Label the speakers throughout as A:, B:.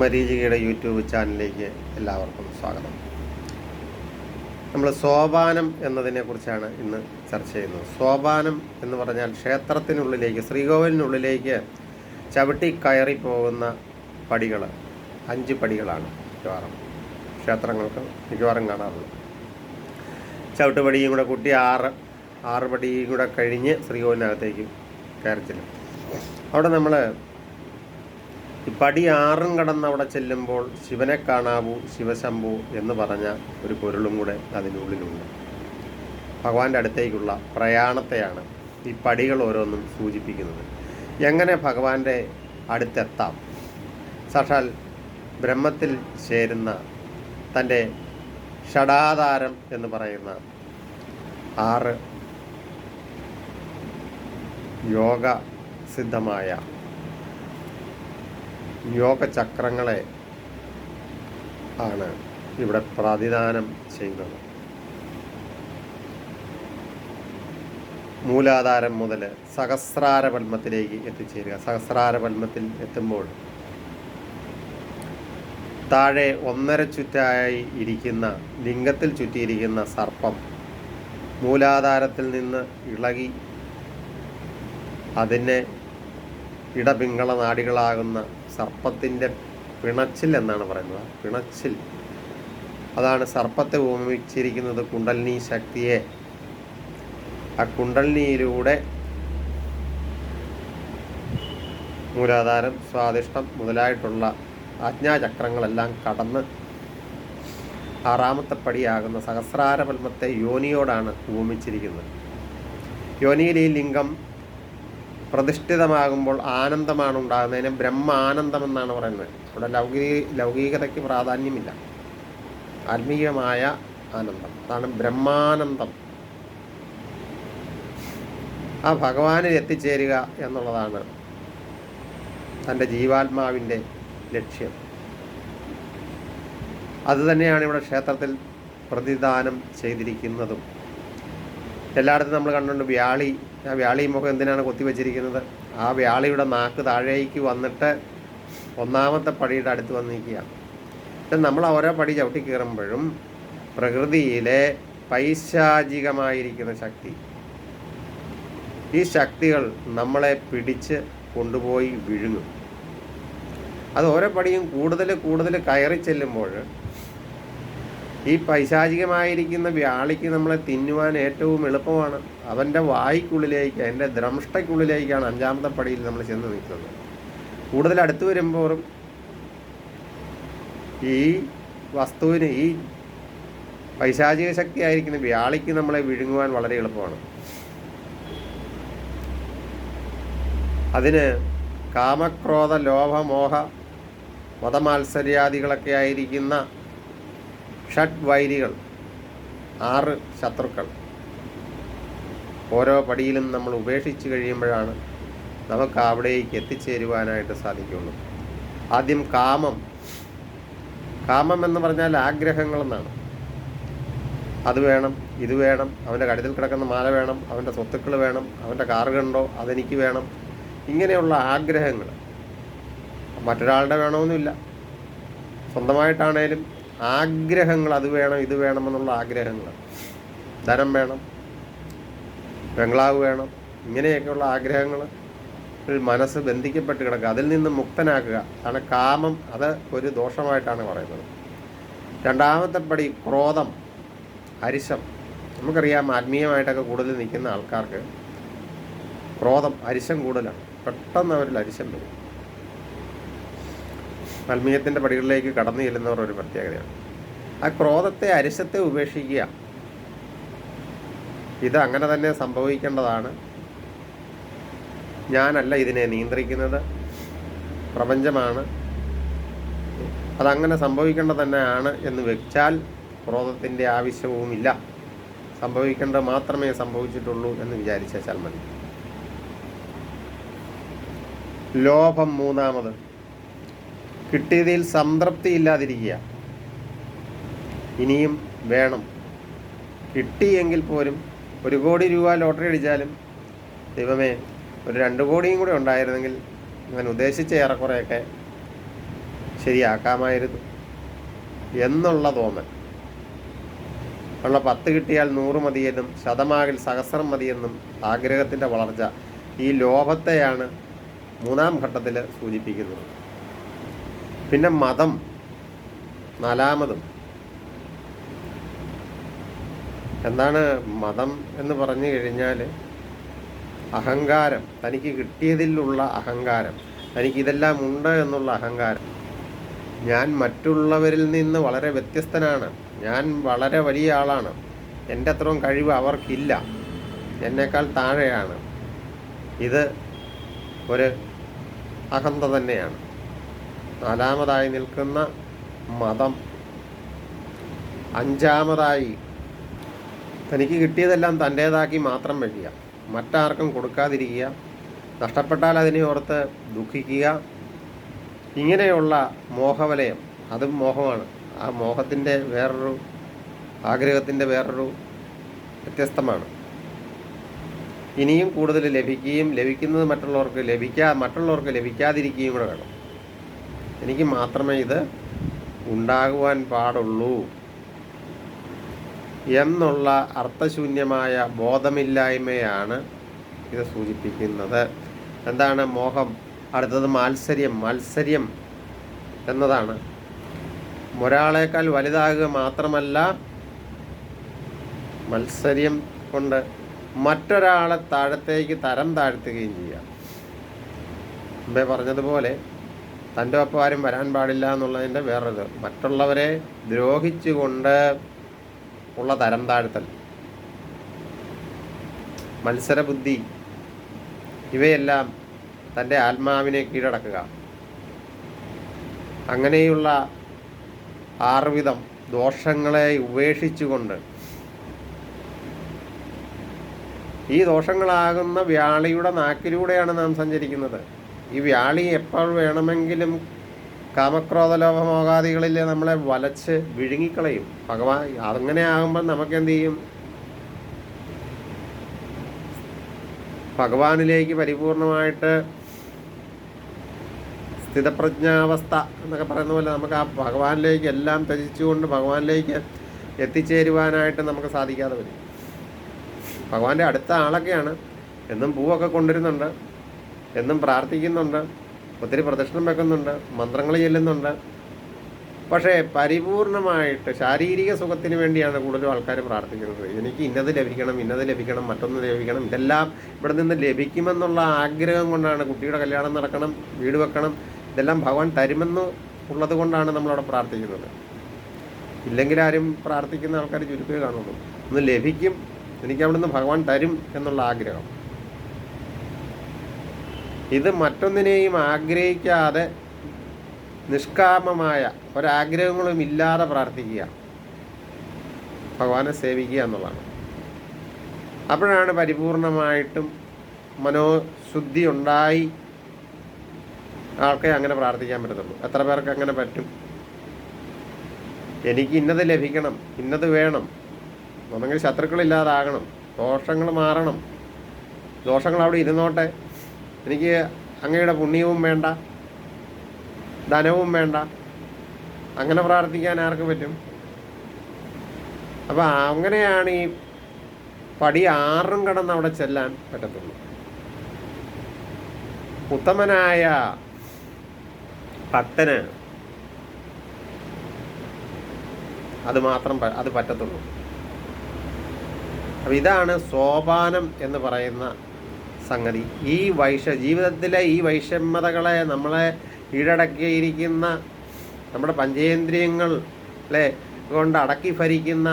A: മരീചികയുടെ YouTube ചാനലിലേക്ക് എല്ലാവർക്കും സ്വാഗതം. നമ്മൾ സോപാനം എന്നതിനെക്കുറിച്ചാണ് ഇന്ന് ചർച്ച ചെയ്യുന്നത്. സോപാനം എന്ന് പറഞ്ഞാൽ ക്ഷേത്രത്തിനുള്ളിലേക്ക് ശ്രീകോവിലിനുള്ളിലേക്ക് ചവിട്ടി കയറി പോകുന്ന പടികൾ അഞ്ച് പടികളാണ് മിക്കവാറും. ക്ഷേത്രങ്ങൾക്ക് മിക്കവാറും കാണാറുള്ളത് ചവിട്ടുപടിയും കൂടെ കൂട്ടി ആറ് ആറ് പടിയും കൂടെ കഴിഞ്ഞ് ശ്രീകോവിലിനകത്തേക്ക് കയറി ചെല്ലും. അവിടെ നമ്മൾ പടി ആറും കടന്ന് അവിടെ ചെല്ലുമ്പോൾ ശിവനെ കാണാവൂ ശിവശംഭു എന്ന് പറഞ്ഞ ഒരു പൊരുളും കൂടെ അതിനുള്ളിലുണ്ട് ഭഗവാന്റെ അടുത്തേക്കുള്ള പ്രയാണത്തെയാണ് ഈ പടികൾ ഓരോന്നും സൂചിപ്പിക്കുന്നത്. എങ്ങനെ ഭഗവാന്റെ അടുത്തെത്താം? സാക്ഷാൽ ബ്രഹ്മത്തിൽ ചേരുന്ന തന്റെ ഷടാധാരം എന്ന് പറയുന്ന ആറ് യോഗ സിദ്ധമായ യോഗചക്രങ്ങളെ ആണ് ഇവിടെ പ്രതിദാനം ചെയ്യുന്നത്. മൂലാധാരം മുതൽ സഹസ്രാര പത്മത്തിലേക്ക് എത്തിച്ചേരുക. സഹസ്രാര പത്മത്തിൽ എത്തുമ്പോൾ താഴെ ഒന്നര ചുറ്റായി ഇരിക്കുന്ന ലിംഗത്തിൽ ചുറ്റിയിരിക്കുന്ന സർപ്പം മൂലാധാരത്തിൽ നിന്ന് ഇളകി അതിനെ ഇടപിങ്കള നാടികളാകുന്ന സർപ്പത്തിന്റെ പിണച്ചിൽ എന്നാണ് പറയുന്നത്. പിണച്ചിൽ. അതാണ് സർപ്പത്തെ ഉപമിച്ചിരിക്കുന്നത് കുണ്ടലിനി ശക്തിയെ. ആ കുണ്ടലിനിയിലൂടെ മൂലാധാരം സ്വാദിഷ്ടം മുതലായിട്ടുള്ള ആജ്ഞാചക്രങ്ങളെല്ലാം കടന്ന് ആറാമത്തെ പടിയാകുന്ന സഹസ്രാര പത്മത്തെ യോനിയോടാണ് ഉപമിച്ചിരിക്കുന്നത്. യോനിയിലെ ലിംഗം പ്രതിഷ്ഠിതമാകുമ്പോൾ ആനന്ദമാണ് ഉണ്ടാകുന്നതിന് ബ്രഹ്മാനന്ദം എന്നാണ് പറയുന്നത്. ഇവിടെ ലൗകിക ലൗകികതയ്ക്ക് പ്രാധാന്യമില്ല. ആത്മീയമായ ആനന്ദം. അതാണ് ബ്രഹ്മാനന്ദം. ആ ഭഗവാനിൽ എത്തിച്ചേരുക എന്നുള്ളതാണ് തന്റെ ജീവാത്മാവിന്റെ ലക്ഷ്യം. അതുതന്നെയാണ് ഇവിടെ ക്ഷേത്രത്തിൽ പ്രതിദാനം ചെയ്തിരിക്കുന്നതും. എല്ലായിടത്തും നമ്മൾ കണ്ടുകൊണ്ട് വ്യാളി ആ വ്യാളി മുഖം എന്തിനാണ് കൊത്തിവെച്ചിരിക്കുന്നത് ആ വ്യാളിയുടെ നാക്ക് താഴേക്ക് വന്നിട്ട് ഒന്നാമത്തെ പടിയുടെ അടുത്ത് വന്ന് നിൽക്കുകയാണ് പക്ഷെ നമ്മൾ ഓരോ പടി ചവിട്ടി കയറുമ്പോഴും പ്രകൃതിയിലെ പൈശാചികമായിരിക്കുന്ന ശക്തി. ഈ ശക്തികൾ നമ്മളെ പിടിച്ച് കൊണ്ടുപോയി വിഴുങ്ങും. അത് ഓരോ പടിയും കൂടുതൽ കൂടുതൽ കയറി ചെല്ലുമ്പോൾ ഈ പൈശാചികമായിരിക്കുന്ന വ്യാളിക്ക് നമ്മളെ തിന്നുവാൻ ഏറ്റവും എളുപ്പമാണ്. അവന്റെ വായിക്കുള്ളിലേക്ക് അതിന്റെ ദ്രംഷ്ടയ്ക്കുള്ളിലേക്കാണ് അഞ്ചാമത്തെ പടിയിൽ നമ്മൾ ചെന്ന് നിൽക്കുന്നത്. കൂടുതൽ അടുത്ത് വരുമ്പോഴും ഈ വസ്തുവിന് ഈ പൈശാചിക ശക്തി ആയിരിക്കുന്ന വ്യാളിക്ക് നമ്മളെ വിഴുങ്ങുവാൻ വളരെ എളുപ്പമാണ്. അതിന് കാമക്രോധ ലോഭമോഹ മതമാത്സര്യാദികളൊക്കെ ആയിരിക്കുന്ന ഷഡ് വൈരികൾ ആറ് ശത്രുക്കൾ. ഓരോ പടിയിലും നമ്മൾ ഉപേക്ഷിച്ച് കഴിയുമ്പോഴാണ് നമുക്ക് അവിടേക്ക് എത്തിച്ചേരുവാനായിട്ട് സാധിക്കുള്ളൂ. ആദ്യം കാമം. കാമം എന്ന് പറഞ്ഞാൽ ആഗ്രഹങ്ങളെന്നാണ് അത് വേണം ഇത് വേണം അവന്റെ കടുതിൽ കിടക്കുന്ന മാല വേണം അവന്റെ സ്വത്തുക്കൾ വേണം അവന്റെ കാറുകളുണ്ടോ അതെനിക്ക് വേണം. ഇങ്ങനെയുള്ള ആഗ്രഹങ്ങൾ. മറ്റൊരാളുടെ വേണമെന്നില്ല. സ്വന്തമായിട്ടാണേലും ആഗ്രഹങ്ങൾ അത് വേണം ഇത് വേണമെന്നുള്ള ആഗ്രഹങ്ങൾ. ധനം വേണം ബംഗ്ലാവ് വേണം ഇങ്ങനെയൊക്കെയുള്ള ആഗ്രഹങ്ങൾ മനസ്സ് ബന്ധിക്കപ്പെട്ട് കിടക്കുക അതിൽ നിന്ന് മുക്തനാക്കുക. അതാണ് കാമം അത് ഒരു ദോഷമായിട്ടാണ് പറയുന്നത്. രണ്ടാമത്തെ പടി ക്രോധം അരിശം. നമുക്കറിയാം ആത്മീയമായിട്ടൊക്കെ കൂടുതൽ നിൽക്കുന്ന ആൾക്കാർക്ക് ക്രോധം അരിശം കൂടുതലാണ്. പെട്ടെന്ന് അവരിൽ അരിശം വരും. ആത്മീയത്തിന്റെ പടികളിലേക്ക് കടന്നു ചെല്ലുന്നവർ ഒരു പ്രത്യേകതയാണ്. ആ ക്രോധത്തെ അരിശത്തെ ഉപേക്ഷിക്കുക. ഇത് അങ്ങനെ തന്നെ സംഭവിക്കേണ്ടതാണ്. ഞാനല്ല ഇതിനെ നിയന്ത്രിക്കുന്നത്. പ്രപഞ്ചമാണ്. അതങ്ങനെ സംഭവിക്കേണ്ടത് തന്നെയാണ് എന്ന് വെച്ചാൽ ക്രോധത്തിന്റെ ആവശ്യവുമില്ല. സംഭവിക്കേണ്ടത് മാത്രമേ സംഭവിച്ചിട്ടുള്ളൂ എന്ന് വിചാരിച്ചാൽ മതി. ലോഭം മൂന്നാമത്. കിട്ടിയതിൽ സംതൃപ്തി ഇല്ലാതിരിക്കുക ഇനിയും വേണം. കിട്ടിയെങ്കിൽ പോലും ഒരു കോടി രൂപ ലോട്ടറി അടിച്ചാലും ദൈവമേ ഒരു രണ്ട് കോടിയും കൂടെ ഉണ്ടായിരുന്നെങ്കിൽ ഞാൻ ഉദ്ദേശിച്ച ഏറെക്കുറെയൊക്കെ ശരിയാക്കാമായിരുന്നു എന്നുള്ള തോന്നൽ. ഉള്ള പത്ത് കിട്ടിയാൽ നൂറ് മതിയെന്നും ശതമാകിൽ സഹസ്രം മതിയെന്നും ആഗ്രഹത്തിന്റെ വളർച്ച ഈ ലോഭത്തെയാണ് മൂന്നാം ഘട്ടത്തിൽ സൂചിപ്പിക്കുന്നത്. പിന്നെ മതം. നാലാമതും. എന്താണ് മതം എന്ന് പറഞ്ഞു കഴിഞ്ഞാൽ അഹങ്കാരം. തനിക്ക് കിട്ടിയതിലുള്ള അഹങ്കാരം. തനിക്ക് ഇതെല്ലാം ഉണ്ട് എന്നുള്ള അഹങ്കാരം. ഞാൻ മറ്റുള്ളവരിൽ നിന്ന് വളരെ വ്യത്യസ്തനാണ്. ഞാൻ വളരെ വലിയ ആളാണ്. എന്റെ അത്രയും കഴിവ് അവർക്കില്ല. എന്നേക്കാൾ താഴെയാണ്. ഇത് ഒരു അഹന്ത തന്നെയാണ്. നാലാമതായി നിൽക്കുന്ന മതം. അഞ്ചാമതായി തനിക്ക് കിട്ടിയതെല്ലാം തന്റേതാക്കി മാത്രം വയ്ക്കുക മറ്റാർക്കും കൊടുക്കാതിരിക്കുക. നഷ്ടപ്പെട്ടാൽ അതിനെ ഓർത്ത് ദുഃഖിക്കുക. ഇങ്ങനെയുള്ള മോഹവലയം അതും മോഹമാണ്. ആ മോഹത്തിന്റെ വേറൊരു ആഗ്രഹത്തിന്റെ വേറൊരു വ്യത്യസ്തമാണ്. ഇനിയും കൂടുതൽ ലഭിക്കുകയും ലഭിക്കുന്നത് മറ്റുള്ളവർക്ക് ലഭിക്കാ മറ്റുള്ളവർക്ക് ലഭിക്കാതിരിക്കുകയും കൂടെ വേണം. എനിക്ക് മാത്രമേ ഇത് ഉണ്ടാകുവാൻ പാടുള്ളൂ എന്നുള്ള അർത്ഥശൂന്യമായ ബോധമില്ലായ്മയാണ് ഇത് സൂചിപ്പിക്കുന്നത്. എന്താണ് മോഹം? അടുത്തത് മാത്സര്യം. മത്സര്യം എന്നതാണ്. ഒരാളേക്കാൾ വലുതാകുക മാത്രമല്ല മത്സര്യം കൊണ്ട് മറ്റൊരാളെ താഴത്തേക്ക് തരം താഴ്ത്തുകയും ചെയ്യാം. മുമ്പേ പറഞ്ഞതുപോലെ തന്റെ ഒപ്പം ആരും വരാൻ പാടില്ല എന്നുള്ളതിന്റെ വേറൊരു മറ്റുള്ളവരെ ദ്രോഹിച്ചുകൊണ്ട് ഉള്ള തരം താഴ്ത്തൽ. മത്സരബുദ്ധി. ഇവയെല്ലാം തന്റെ ആത്മാവിനെ കീഴടക്കുക. അങ്ങനെയുള്ള ആർവിധം ദോഷങ്ങളെ ഉപേക്ഷിച്ചുകൊണ്ട് ഈ ദോഷങ്ങളാകുന്ന വ്യാളിയുടെ നാക്കിലൂടെയാണ് നാം സഞ്ചരിക്കുന്നത്. ഈ വ്യാളി എപ്പോൾ വേണമെങ്കിലും കാമക്രോധലോഭമോകാദികളിൽ നമ്മളെ വലച്ച് വിഴുങ്ങിക്കളയും. ഭഗവാൻ അങ്ങനെ ആകുമ്പോൾ നമുക്ക് എന്ത് ചെയ്യും? ഭഗവാനിലേക്ക് പരിപൂർണമായിട്ട് സ്ഥിതപ്രജ്ഞാവസ്ഥ എന്നൊക്കെ പറയുന്ന പോലെ നമുക്ക് ആ ഭഗവാനിലേക്ക് എല്ലാം ത്യജിച്ചുകൊണ്ട് ഭഗവാനിലേക്ക് എത്തിച്ചേരുവാനായിട്ട് നമുക്ക് സാധിക്കാതെ വരും. ഭഗവാന്റെ അടുത്ത ആളൊക്കെയാണ്. എന്നും പൂവൊക്കെ കൊണ്ടുവരുന്നുണ്ട്. എന്നും പ്രാർത്ഥിക്കുന്നുണ്ട്. ഒത്തിരി പ്രദക്ഷിണം വെക്കുന്നുണ്ട്. മന്ത്രങ്ങൾ ചെല്ലുന്നുണ്ട്. പക്ഷേ പരിപൂർണമായിട്ട് ശാരീരിക സുഖത്തിന് വേണ്ടിയാണ് കൂടുതലും ആൾക്കാർ പ്രാർത്ഥിക്കുന്നത്. എനിക്ക് ഇന്നത് ലഭിക്കണം ഇന്നത് ലഭിക്കണം മറ്റൊന്ന് ലഭിക്കണം ഇതെല്ലാം ഇവിടെ നിന്ന് ലഭിക്കുമെന്നുള്ള ആഗ്രഹം കൊണ്ടാണ് കുട്ടിയുടെ കല്യാണം നടക്കണം വീട് വെക്കണം. ഇതെല്ലാം ഭഗവാൻ തരുമെന്ന് ഉള്ളത് കൊണ്ടാണ് നമ്മളവിടെ പ്രാർത്ഥിക്കുന്നത്. ഇല്ലെങ്കിൽ ആരും പ്രാർത്ഥിക്കുന്ന ആൾക്കാർ ചുരുക്കേ കാണുള്ളൂ. ഒന്ന് ലഭിക്കും എനിക്ക് അവിടുന്ന് ഭഗവാൻ തരും എന്നുള്ള ആഗ്രഹം. ഇത് മറ്റൊന്നിനെയും ആഗ്രഹിക്കാതെ നിഷ്കാമമായ ഒരാഗ്രഹങ്ങളും ഇല്ലാതെ പ്രാർത്ഥിക്കുക. ഭഗവാനെ സേവിക്കുക എന്നുള്ളതാണ്. അപ്പോഴാണ് പരിപൂർണമായിട്ടും മനോശുദ്ധി ഉണ്ടായി ആൾക്കെ അങ്ങനെ പ്രാർത്ഥിക്കാൻ പറ്റത്തുള്ളൂ. എത്ര പേർക്ക് അങ്ങനെ പറ്റും? എനിക്ക് ഇന്നത് ലഭിക്കണം ഇന്നത് വേണം. ഒന്നെങ്കിൽ ശത്രുക്കളില്ലാതാകണം ദോഷങ്ങൾ മാറണം. ദോഷങ്ങൾ അവിടെ ഇരുന്നോട്ടെ. എനിക്ക് അങ്ങയുടെ പുണ്യവും വേണ്ട ധനവും വേണ്ട. അങ്ങനെ പ്രാർത്ഥിക്കാൻ ആർക്ക് പറ്റും? അപ്പം അങ്ങനെയാണ് ഈ പടി ആറും കടന്ന് അവിടെ ചെല്ലാൻ പറ്റത്തുള്ളൂ. ഉത്തമനായ ഭക്തന് അത് മാത്രം അത് പറ്റത്തുള്ളൂ. അപ്പം ഇതാണ് സോപാനം എന്ന് പറയുന്ന സംഗതി. ഈ വൈഷ ജീവിതത്തിലെ ഈ വൈഷമ്യതകളെ നമ്മളെ കീഴടക്കിയിരിക്കുന്ന നമ്മുടെ പഞ്ചേന്ദ്രിയങ്ങളെ കൊണ്ട് അടക്കി ഭരിക്കുന്ന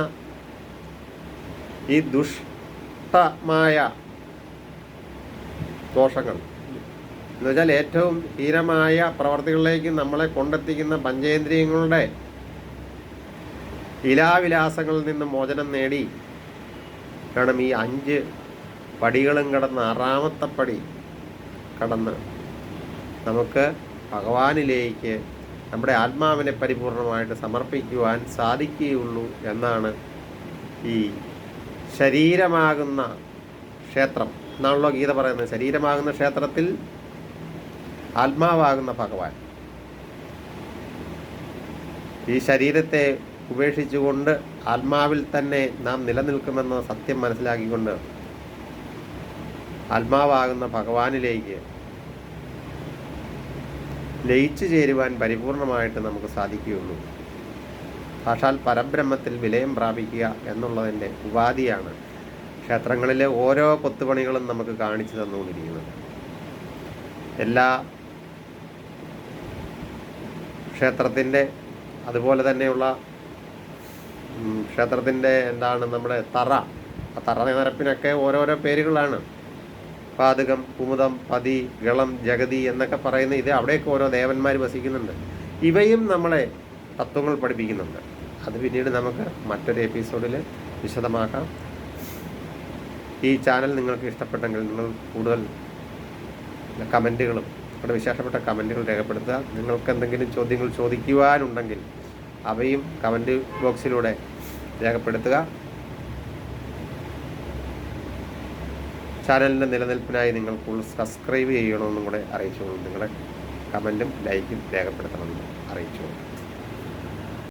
A: ഈ ദുഷ്ടമായ ദോഷങ്ങൾ. എന്നുവെച്ചാൽ ഏറ്റവും ഹീനമായ പ്രവർത്തികളിലേക്ക് നമ്മളെ കൊണ്ടെത്തിക്കുന്ന പഞ്ചേന്ദ്രിയങ്ങളുടെ ഇലാവിലാസങ്ങളിൽ നിന്ന് മോചനം നേടി. വേണം ഈ അഞ്ച് പടികളും കടന്ന് ആറാമത്തെ പടി കടന്ന് നമുക്ക് ഭഗവാനിലേക്ക് നമ്മുടെ ആത്മാവിനെ പരിപൂർണമായിട്ട് സമർപ്പിക്കുവാൻ സാധിക്കുകയുള്ളൂ എന്നാണ് ഈ ശരീരമാകുന്ന ക്ഷേത്രം. എന്നാണല്ലോ ഗീത പറയുന്നത്. ശരീരമാകുന്ന ക്ഷേത്രത്തിൽ ആത്മാവാകുന്ന ഭഗവാൻ. ഈ ശരീരത്തെ ഉപേക്ഷിച്ചുകൊണ്ട് ആത്മാവിൽ തന്നെ നാം നിലനിൽക്കുമെന്ന സത്യം മനസ്സിലാക്കിക്കൊണ്ട് ആത്മാവാകുന്ന ഭഗവാനിലേക്ക് ലയിച്ചു ചേരുവാൻ പരിപൂർണമായിട്ട് നമുക്ക് സാധിക്കുകയുള്ളൂ. സാക്ഷാൽ പരബ്രഹ്മത്തിൽ വിലയം പ്രാപിക്കുക എന്നുള്ളതിന്റെ ഉപാധിയാണ് ക്ഷേത്രങ്ങളിലെ ഓരോ കൊത്തുപണികളും നമുക്ക് കാണിച്ചു തന്നുകൊണ്ടിരിക്കുന്നത്. എല്ലാ ക്ഷേത്രത്തിന്റെ അതുപോലെ തന്നെയുള്ള ക്ഷേത്രത്തിന്റെ എന്താണ് നമ്മുടെ തറ ആ തറ നിരപ്പിനൊക്കെ ഓരോരോ പേരുകളാണ്. പാതകം കുമുദം പതി ഗളം ജഗതി എന്നൊക്കെ പറയുന്ന ഇത് അവിടെയൊക്കെ ഓരോ ദേവന്മാർ വസിക്കുന്നുണ്ട്. ഇവയും നമ്മളെ തത്വങ്ങൾ പഠിപ്പിക്കുന്നുണ്ട്. അത് പിന്നീട് നമുക്ക് മറ്റൊരു എപ്പിസോഡിൽ വിശദമാക്കാം. ഈ ചാനൽ നിങ്ങൾക്ക് ഇഷ്ടപ്പെട്ടെങ്കിൽ നിങ്ങൾ കൂടുതൽ കമന്റുകളും നിങ്ങളുടെ വിശേഷപ്പെട്ട കമന്റുകൾ രേഖപ്പെടുത്തുക. നിങ്ങൾക്ക് എന്തെങ്കിലും ചോദ്യങ്ങൾ ചോദിക്കുവാനുണ്ടെങ്കിൽ അവയും കമന്റ് ബോക്സിലൂടെ രേഖപ്പെടുത്തുക. ചാനലിന്റെ നിലനിൽപ്പിനായി നിങ്ങൾ കൂടുതൽ സബ്സ്ക്രൈബ് ചെയ്യണമെന്നും കൂടെ അറിയിച്ചുകൊണ്ട് നിങ്ങളുടെ കമന്റും ലൈക്കും രേഖപ്പെടുത്തണമെന്നും അറിയിച്ചുകൊണ്ട്